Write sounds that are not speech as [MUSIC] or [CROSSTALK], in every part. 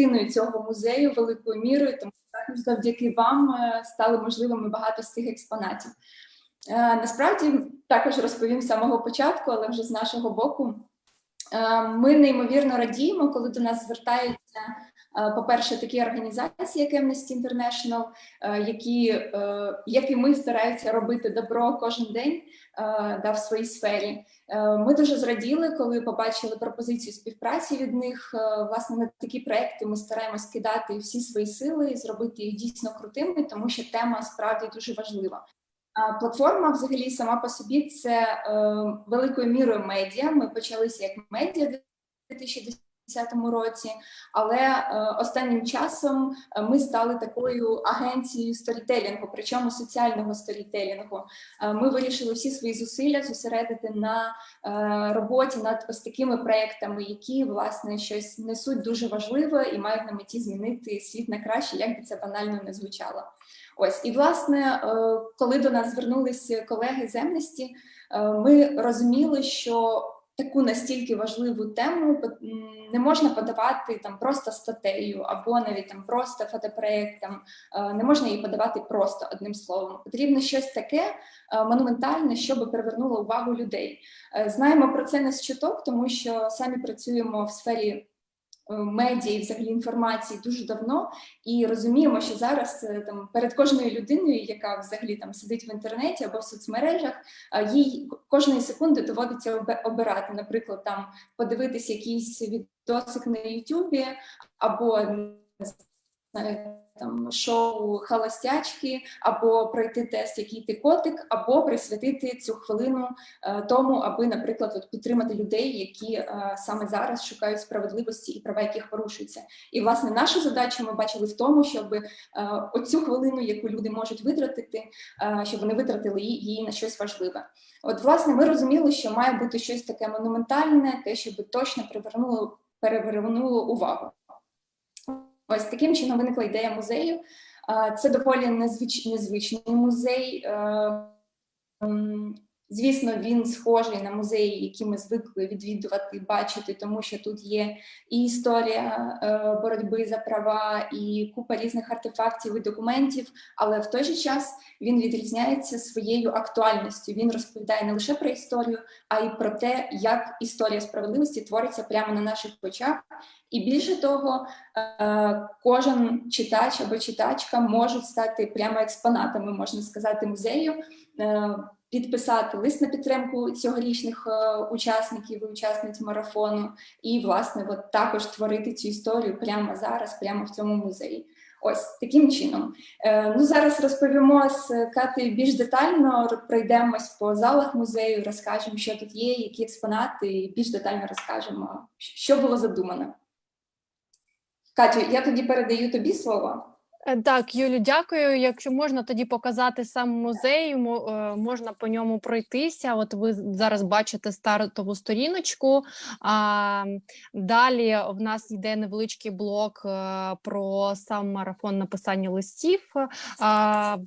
частиною цього музею великою мірою, тому також завдяки вам е, стали можливими багато з цих експонатів. Е, Насправді також розповім з самого початку, але вже з нашого боку. Е, Ми неймовірно радіємо, коли до нас звертаються, по-перше, такі організації, як Amnesty International, е, які, е, ми стараються робити добро кожен день е, да, в своїй сфері. Е, Ми дуже зраділи, коли побачили пропозицію співпраці від них. Е, Власне, на такі проекти ми стараємось кидати всі свої сили і зробити їх дійсно крутими, тому що тема справді дуже важлива. Платформа, взагалі, сама по собі це е, великою мірою медіа. Ми почалися як медіа 2010 році, але е, останнім часом е, ми стали такою агенцією сторітелінгу, причому соціального сторітелінгу. Е, Ми вирішили всі свої зусилля зосередити на е, роботі над ось такими проектами, які власне щось несуть дуже важливе і мають на меті змінити світ на краще, як би це банально не звучало. Ось і власне, е, коли до нас звернулися колеги з Amnesty, е, ми розуміли, що таку настільки важливу тему не можна подавати там просто статтею або навіть там просто фотопроектом, е, не можна її подавати просто одним словом. Потрібно щось таке е, монументальне, щоб привернуло увагу людей. Е, Знаємо про це не з чуток, тому що самі працюємо в сфері медіа і взагалі інформації дуже давно, і розуміємо, що зараз е, там перед кожною людиною, яка взагалі там сидить в інтернеті або в соцмережах, е, їй кожної секунди доводиться обирати, наприклад, там подивитися якийсь відосик на Ютубі або не знаю, там шоу Холостячки, або пройти тест, який ти котик, або присвятити цю хвилину е, тому, аби, наприклад, от підтримати людей, які е, саме зараз шукають справедливості і права, яких порушуються. І власне наша задача ми бачили в тому, щоб е, оцю хвилину, яку люди можуть витратити, е, щоб вони витратили її, її на щось важливе. От, власне, ми розуміли, що має бути щось таке монументальне, те, щоб точно привернуло перевернуло увагу. Ось таким чином виникла ідея музею. Це доволі незвич... незвичний музей. Звісно, він схожий на музеї, які ми звикли відвідувати, бачити, тому що тут є і історія е, боротьби за права, і купа різних артефактів і документів. Але в той же час він відрізняється своєю актуальністю. Він розповідає не лише про історію, а й про те, як історія справедливості твориться прямо на наших очах. І більше того, е, кожен читач або читачка можуть стати прямо експонатами, можна сказати, музею, е, підписати лист на підтримку цьогорічних е, учасників і учасниць марафону, і власне от також творити цю історію прямо зараз, прямо в цьому музеї. Ось таким чином. Е, ну зараз розповімо з Катею більш детально. Пройдемось по залах музею, розкажемо, що тут є, які експонати, і більш детально розкажемо, що було задумано. Катю, я тоді передаю тобі слово. Е, Так, Юлю, дякую. Якщо можна тоді показати сам музей, е, можна по ньому пройтися. От ви зараз бачите стартову сторіночку. А далі в нас йде невеличкий блок е, про сам марафон написання листів, а, в-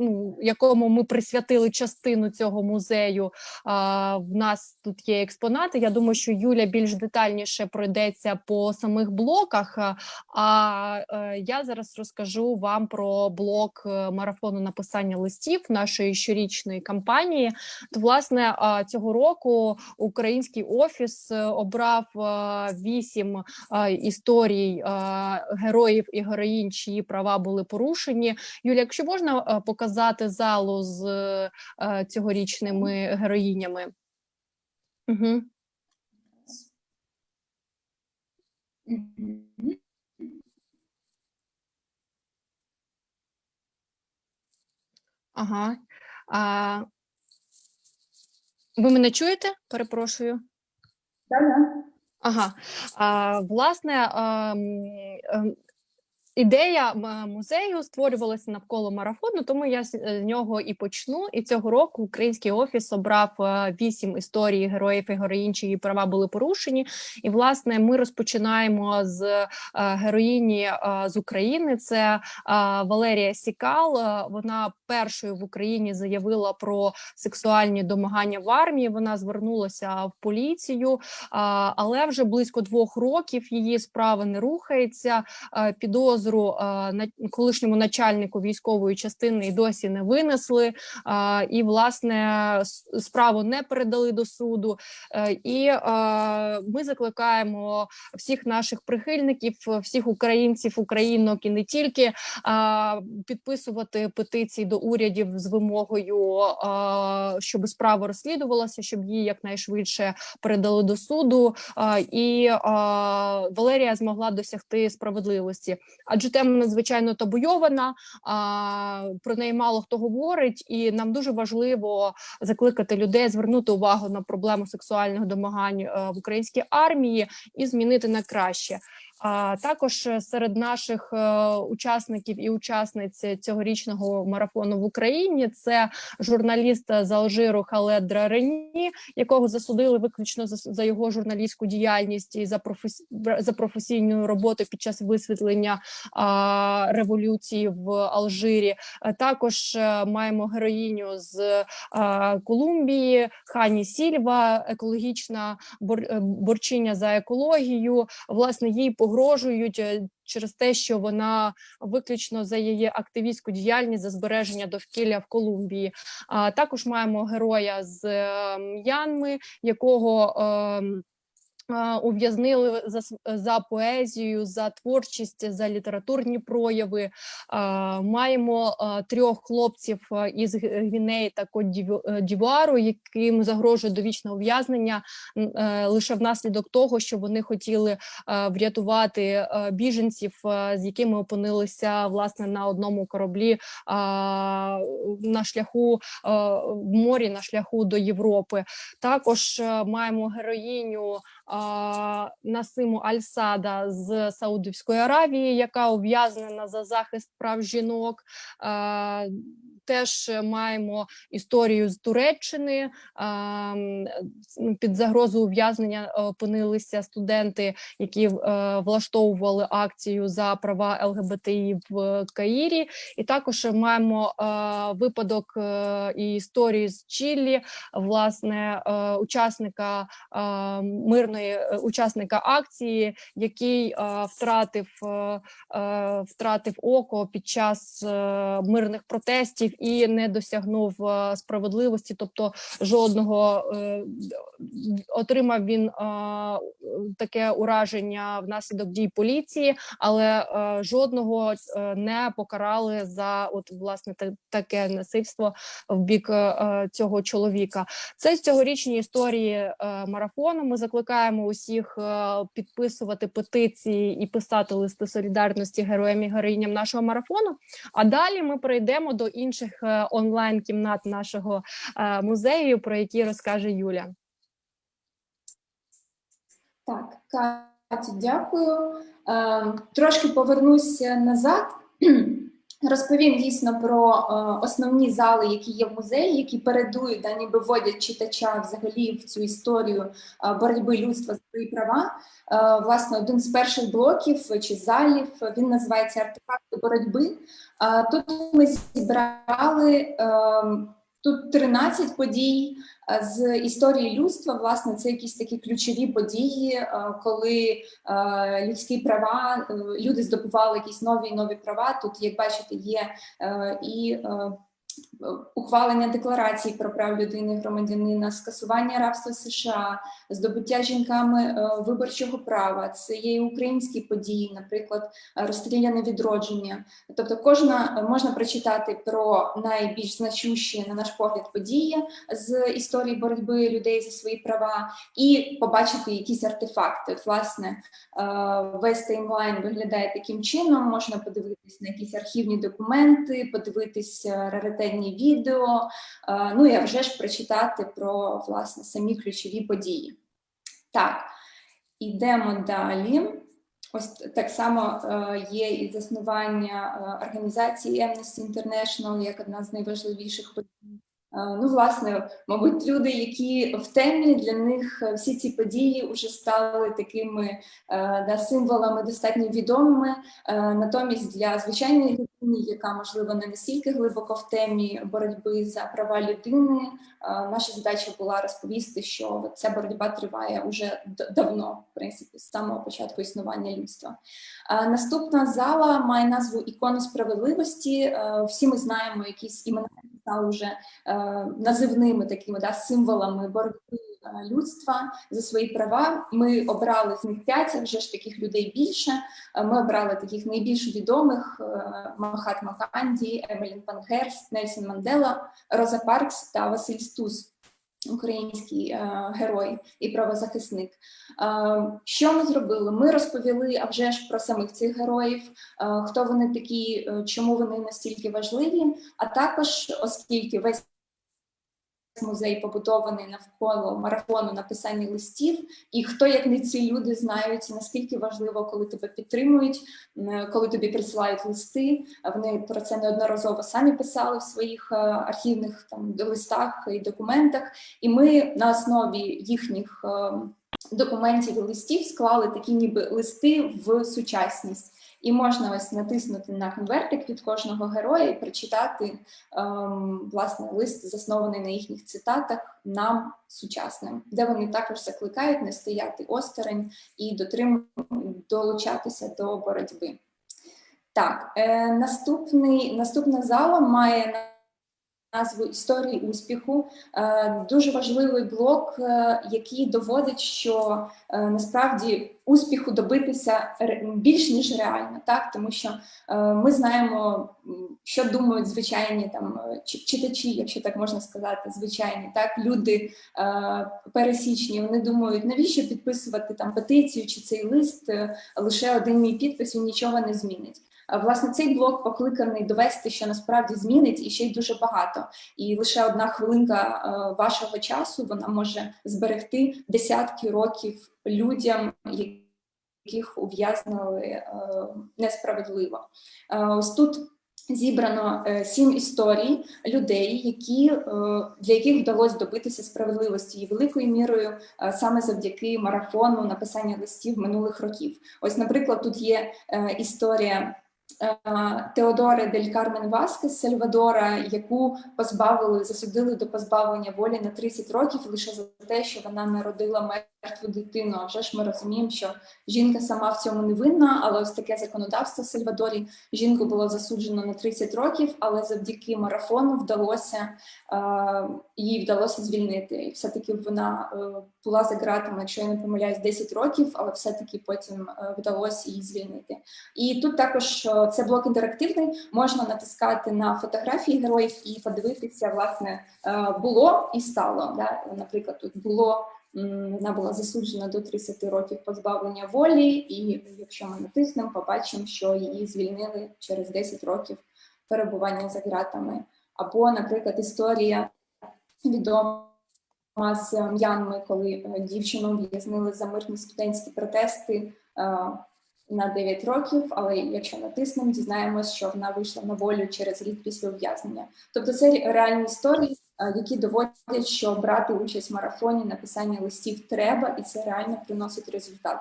ну, якому ми присвятили частину цього музею. А, в нас тут є експонати. Я думаю, що Юля більш детальніше пройдеться по самих блоках. а, А е, я зараз розкажу вам про блок е, марафону написання листів нашої щорічної кампанії. То, власне, цього року український офіс е, обрав е, вісім е, історій героїв і героїнь, чиї права були порушені. Юля, якщо можна показати залу з цьогорічними героїнями. Угу. Мгм. Ага. А, ви мене чуєте? Перепрошую. Да-да. Ага, а, власне, ем, ідея музею створювалася навколо марафону, тому я з з нього і почну. І цього року український офіс обрав е, вісім історій героїв і героїнь, чиї права були порушені. І власне ми розпочинаємо з е, героїні е, з України. Це е, Валерія Сікал. Е, Вона першою в Україні заявила про сексуальні домагання в армії. Вона звернулася в поліцію, але вже близько двох років її справа не рухається. Е, Підозру колишньому начальнику військової частини і досі не винесли. І власне справу не передали до суду. Е, І ми закликаємо всіх наших прихильників, всіх українців, українок і не тільки підписувати петиції до урядів з вимогою, щоб справа розслідувалася, щоб її якнайшвидше передали до суду. І Валерія змогла досягти справедливості, адже тема надзвичайно табуйована. А, про неї мало хто говорить, і нам дуже важливо закликати людей звернути увагу на проблему сексуальних домагань е, в українській армії і змінити на краще. А також е, серед наших е, учасників і учасниць цьогорічного марафону в Україні це журналіст з Алжиру Халед Драрені, якого засудили виключно за, його журналістську діяльність і за за професійну роботу під час висвітлення а, революції в Алжирі. Е, Також маємо героїню з а, Колумбії Хані Сільва, екологічна бор, борчиня за екологію. Власне, їй погрожують е, через те, що вона виключно за її активістську діяльність за збереження довкілля в Колумбії. А також маємо героя з е, М'янми, якого. Е, Ув'язнили за, за поезію, за творчість, за літературні прояви. Е, Маємо е, трьох хлопців е, із Гвінеї та Кот яким загрожує довічне ув'язнення е, лише внаслідок того, що вони хотіли е, врятувати е, біженців, е, з якими опинилися власне на одному кораблі на шляху е, в морі на шляху до Європи. Також е, маємо героїню Насиму Аль-Сада з Саудівської Аравії, яка ув'язнена за захист прав жінок. Теж маємо історію з Туреччини. с- Під загрозою ув'язнення е, опинилися студенти, які е, влаштовували акцію за права ЛГБТІ в Каїрі. І також маємо е, випадок і історії з Чилі, власне, учасника мирної учасника акції, який втратив, втратив око під час мирних протестів і не досягнув е, справедливості, тобто жодного е, отримав він е, таке ураження внаслідок дій поліції, але жодного не покарали за от власне таке насильство в бік цього чоловіка. Це з цьогорічні історії марафону. Ми закликаємо усіх підписувати петиції і писати листи солідарності героям і героїням нашого марафону. А далі ми перейдемо до інших е, онлайн кімнат нашого е, музею, про які розкаже Юля. Так, Катю, дякую. Е, Трошки повернуся назад. Розповім дійсно про е, основні зали, які є в музеї, які передують, да, ніби вводять читача взагалі в цю історію е, боротьби людства за свої права. Е, Власне, один з перших блоків чи залів він називається Артефакти боротьби. Е, Тут ми зібрали е, тут 13 подій е, з історії людства. Власне, це якісь такі ключові події, е, коли е, людські права, люди здобували якісь нові нові права. Тут, як бачите, є і ухвалення декларації про прав людини і громадянина, скасування рабства США, здобуття жінками е, виборчого права. Це є і українські події, наприклад, розстріляне відродження. Тобто, кожна е, можна прочитати про найбільш значущі, на наш погляд, події з історії боротьби людей за свої права і побачити якісь артефакти. От, власне, е, весь таймлайн виглядає таким чином. Можна подивитись на якісь архівні документи, подивитись е, раритетні відео. е, Ну і вже ж прочитати про власне самі ключові події. Так, ідемо далі. Ось так само е, є і заснування е, організації Amnesty International як одна з найважливіших подій. Е, Ну, власне, мабуть, люди, які в темі, для них е, всі ці події вже стали такими е, да, символами достатньо відомими. Натомість для звичайної людини, яка можливо не настільки глибоко в темі боротьби за права людини, наша задача була розповісти, що ця боротьба триває уже давно, в принципі, з самого початку існування людства. Наступна зала має назву Ікона справедливості. Всі ми знаємо якісь імена, які вже називними такими да, символами боротьби людства за свої права. Ми обрали з них п'ять, вже ж таких людей більше. Ми обрали таких найбільш відомих: Махатма Ганді, Емелін Пангерст, Нельсон Мандела, Роза Паркс та Василь Стус. Український е, герой і правозахисник. Е, що ми зробили? Ми розповіли а вже ж про самих цих героїв, е, хто вони такі, е, чому вони настільки важливі. А також, оскільки весь музей побудований навколо марафону написання листів, і хто як не ці люди знають, наскільки важливо, коли тебе підтримують, коли тобі присилають листи. Вони про це неодноразово самі писали в своїх е, архівних там листах і документах. І ми на основі їхніх е, документів і листів склали такі ніби листи в сучасність. І можна ось натиснути на конвертик від кожного героя і прочитати ем, власне лист, заснований на їхніх цитатах, нам сучасним, де вони також закликають не стояти осторонь і дотрим... долучатися до боротьби. Так, е, наступний, наступна зала має назву Історії успіху. Е, дуже важливий блок, е, який доводить, що е, насправді успіху добитися більш ніж реально, так тому що ми знаємо, що думають звичайні там читачі, якщо так можна сказати, звичайні так люди пересічні. Вони думають, навіщо підписувати там петицію чи цей лист? Лише один мій підпис він нічого не змінить. А, Власне, цей блок покликаний довести, що насправді змінить і ще й дуже багато. І лише одна хвилинка е, вашого часу вона може зберегти десятки років людям, яких ув'язнили е, несправедливо. Е, Ось тут зібрано е, сім історій людей, які е, для яких вдалося добитися справедливості і великою мірою е, саме завдяки марафону написання листів минулих років. Ось, наприклад, тут є е, історія. Е, Теодори Дель Кармен Васкес Сальвадора, яку позбавили, засудили до позбавлення волі на 30 років лише за те, що вона народила мертву дитину. А вже ж ми розуміємо, що жінка сама в цьому не винна, але ось таке законодавство в Сальвадорі жінку було засуджено на 30 років, але завдяки марафону вдалося е, їй вдалося звільнити. І все-таки вона е, була за ґратами, якщо я не помиляюсь, 10 років, але все-таки потім вдалося її звільнити. І тут також це блок інтерактивний. Можна натискати на фотографії героїв і подивитися, власне, е, було і стало. Да? Наприклад, тут було. Вона була засуджена до 30 років позбавлення волі, і якщо ми натиснемо, побачимо, що її звільнили через 10 років перебування за ґратами. Або, наприклад, історія відома з М'янми, коли е, дівчину в'язнили за мирні студентські протести е, на 9 років. Але якщо натиснемо, дізнаємось, що вона вийшла на волю через рік після ув'язнення. Тобто це реальні історії, які доводять, що брати участь в марафоні написання листів треба, і це реально приносить результат.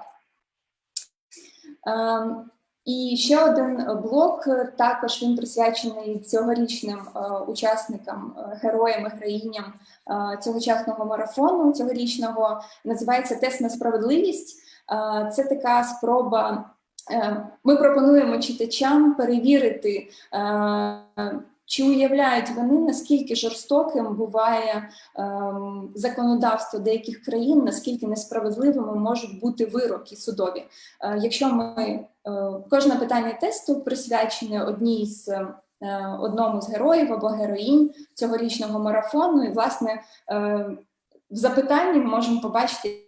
Ем, І ще один блок, е, також він присвячений цьогорічним е, учасникам, е, героям і героїням цьогочасного марафону цьогорічного. Називається Тест на справедливість. Це така спроба. Е, Ми пропонуємо читачам перевірити, е, чи уявляють вони, наскільки жорстоким буває ем, законодавство деяких країн, наскільки несправедливими можуть бути вироки судові. Е, Якщо ми кожне питання тесту присвячене одній з одному з героїв або героїнь цьогорічного марафону, і власне в запитанні ми можемо побачити,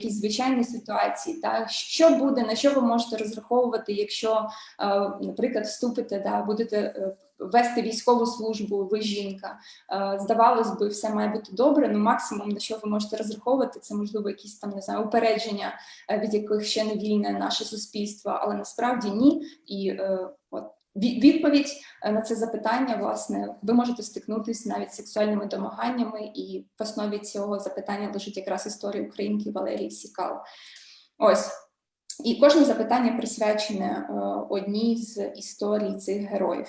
якісь звичайні ситуації, та що буде, на що ви можете розраховувати, якщо, е, наприклад, вступите, да, будете е, вести військову службу, ви жінка. Е, Здавалось би, все має бути добре. Ну максимум на що ви можете розраховувати, це можливо якісь там не знаю упередження, від яких ще не вільне наше суспільство, але насправді ні. І от відповідь е, на це запитання, власне, ви можете стикнутися навіть з сексуальними домаганнями, і в основі цього запитання лежить якраз історія українки Валерії Сікал. Ось. І кожне запитання присвячене е, одній з історій цих героїв.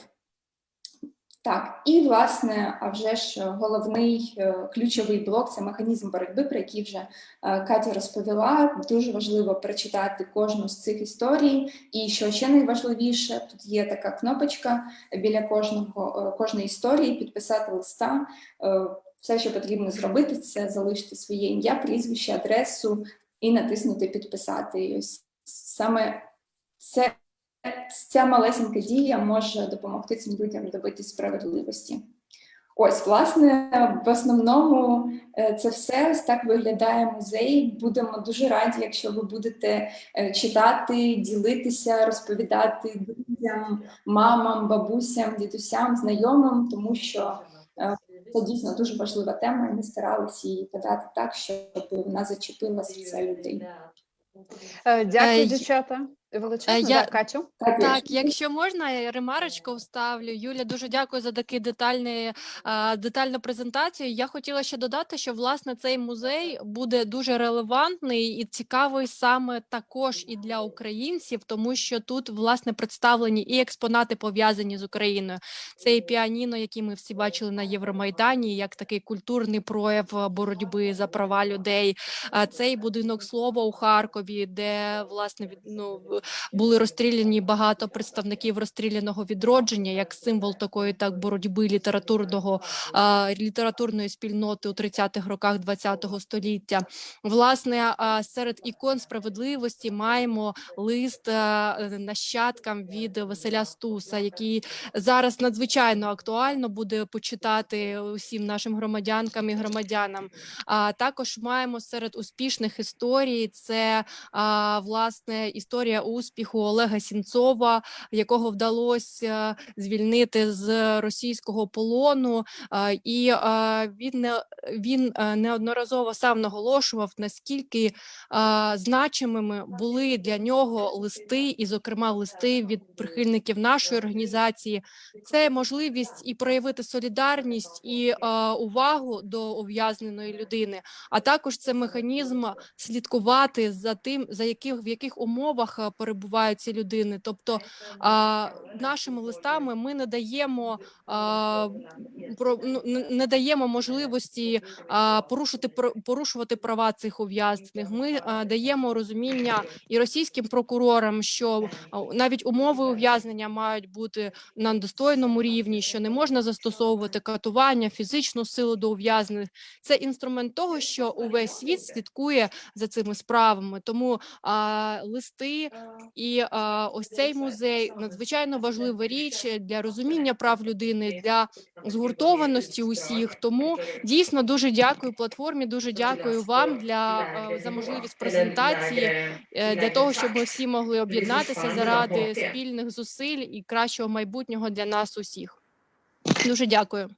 Так, і власне, а вже ж головний е, ключовий блок це механізм боротьби, про який вже е, Катя розповіла. Дуже важливо прочитати кожну з цих історій. І що ще найважливіше, тут є така кнопочка біля кожного е, кожної історії, підписати листа. Е, Все, що потрібно зробити, це залишити своє ім'я, прізвище, адресу і натиснути підписати. І ось саме це ця малесенька дія може допомогти цим людям добитись справедливості. Ось, власне, в основному е, це все. Ось так виглядає музей. Будемо дуже раді, якщо ви будете е, читати, ділитися, розповідати друзям, мамам, бабусям, дідусям, знайомим, тому що е, це дійсно дуже важлива тема, і ми старалися її подати так, щоб вона зачепила серця людей. Дякую, дівчата. Величезно, я- да, Катю. Так, Так, якщо можна, я ремарочку вставлю. Юля, дуже дякую за таку детальний, детальну презентацію. Я хотіла ще додати, що власне цей музей буде дуже релевантний і цікавий саме також і для українців, тому що тут власне представлені і експонати пов'язані з Україною. Це і піаніно, які ми всі бачили на Євромайдані, як такий культурний прояв боротьби за права людей. А Цей будинок слова у Харкові, де власне від ну були розстріляні багато представників розстріляного відродження, як символ такої так боротьби літературного літературної спільноти у 30-х роках ХХ століття. Власне, серед ікон справедливості маємо лист нащадкам від Василя Стуса, який зараз надзвичайно актуально буде почитати усім нашим громадянкам і громадянам. А також маємо серед успішних історій це власне історія успіху Олега Сінцова, якого вдалося звільнити з російського полону. І він не він е, неодноразово сам наголошував, наскільки значимими були для нього листи, і, зокрема, листи від прихильників нашої організації. Це можливість і проявити солідарність і увагу до ув'язненої людини, а також це механізм слідкувати за тим, за яких в яких умовах а, перебувають ці людини. Тобто а, нашими листами ми не даємо а, про ну, не- даємо можливості а, порушити порушувати права цих ув'язнених. Ми а, даємо розуміння і російським прокурорам, що навіть умови ув'язнення мають бути на достойному рівні, що не можна застосовувати катування, фізичну силу до ув'язнених. Це інструмент того, що увесь світ слідкує за цими справами. Тому а, листи і а, ось цей музей надзвичайно важлива річ для розуміння прав людини, для згуртованості усіх. Тому дійсно дуже дякую платформі. Дуже дякую вам для за можливість презентації е, для того, щоб ми всі могли об'єднатися заради спільних зусиль і кращого майбутнього для нас усіх. Дуже дякую.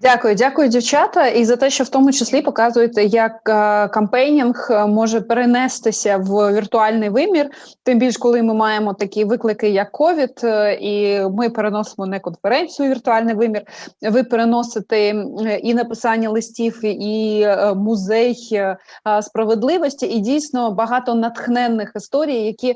Дякую, дякую, дівчата, і за те, що в тому числі показуєте, як е, кампейнінг е, може перенестися в віртуальний вимір. Тим більш, коли ми маємо такі виклики, як ковід, е, і ми переносимо не конференцію віртуальний вимір. Ви переносите і написання листів, і музей справедливості, і дійсно багато натхненних історій, які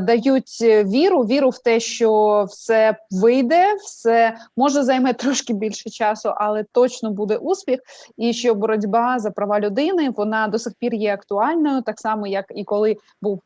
дають віру, віру в те, що все вийде, все може займе трошки більше часу, але точно буде успіх, і що боротьба за права людини вона до сих пір є актуальною, так само як і коли був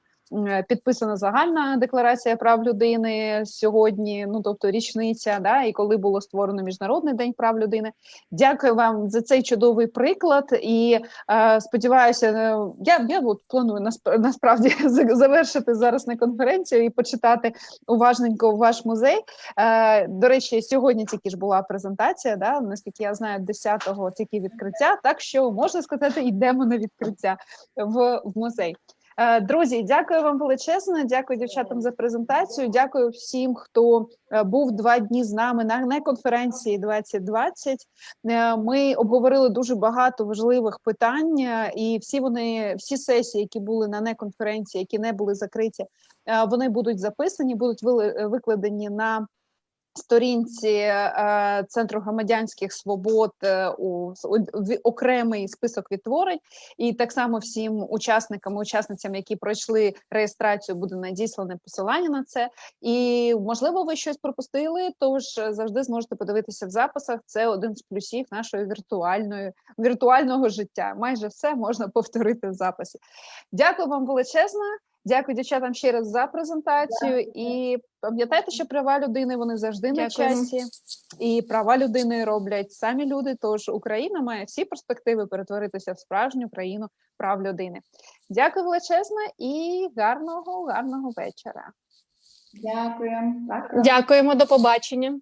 підписана загальна декларація прав людини сьогодні. Ну тобто річниця, да, і коли було створено міжнародний день прав людини. Дякую вам за цей чудовий приклад. І е, сподіваюся, е, я, я от планую насп- насправді [LAUGHS] завершити зараз на конференцію і почитати уважненько ваш музей. Е, до речі, сьогодні тільки ж була презентація. Да, наскільки я знаю, 10-го тільки відкриття. Так що можна сказати, йдемо на відкриття в, в музей. Е, Друзі, дякую вам величезно. Дякую дівчатам за презентацію. Дякую всім, хто е, був два дні з нами на, конференції 2020. Е, Ми обговорили дуже багато важливих питань, і всі вони, всі сесії, які були на неконференції, які не були закриті, вони будуть записані, будуть викладені на сторінці е, Центру громадянських свобод е, у, окремий список відтворень. І так само всім учасникам, і учасницям, які пройшли реєстрацію, буде надіслане посилання на це. І можливо, ви щось пропустили. Тож завжди зможете подивитися в записах. Це один з плюсів нашої віртуальної віртуального життя. Майже все можна повторити в записі. Дякую вам величезно. Дякую дівчатам ще раз за презентацію. І пам'ятайте, що права людини вони завжди на часі, і права людини роблять самі люди. Тож Україна має всі перспективи перетворитися в справжню країну прав людини. Дякую величезно і гарного, гарного вечора. Дякую. Дякую. Дякуємо, до побачення.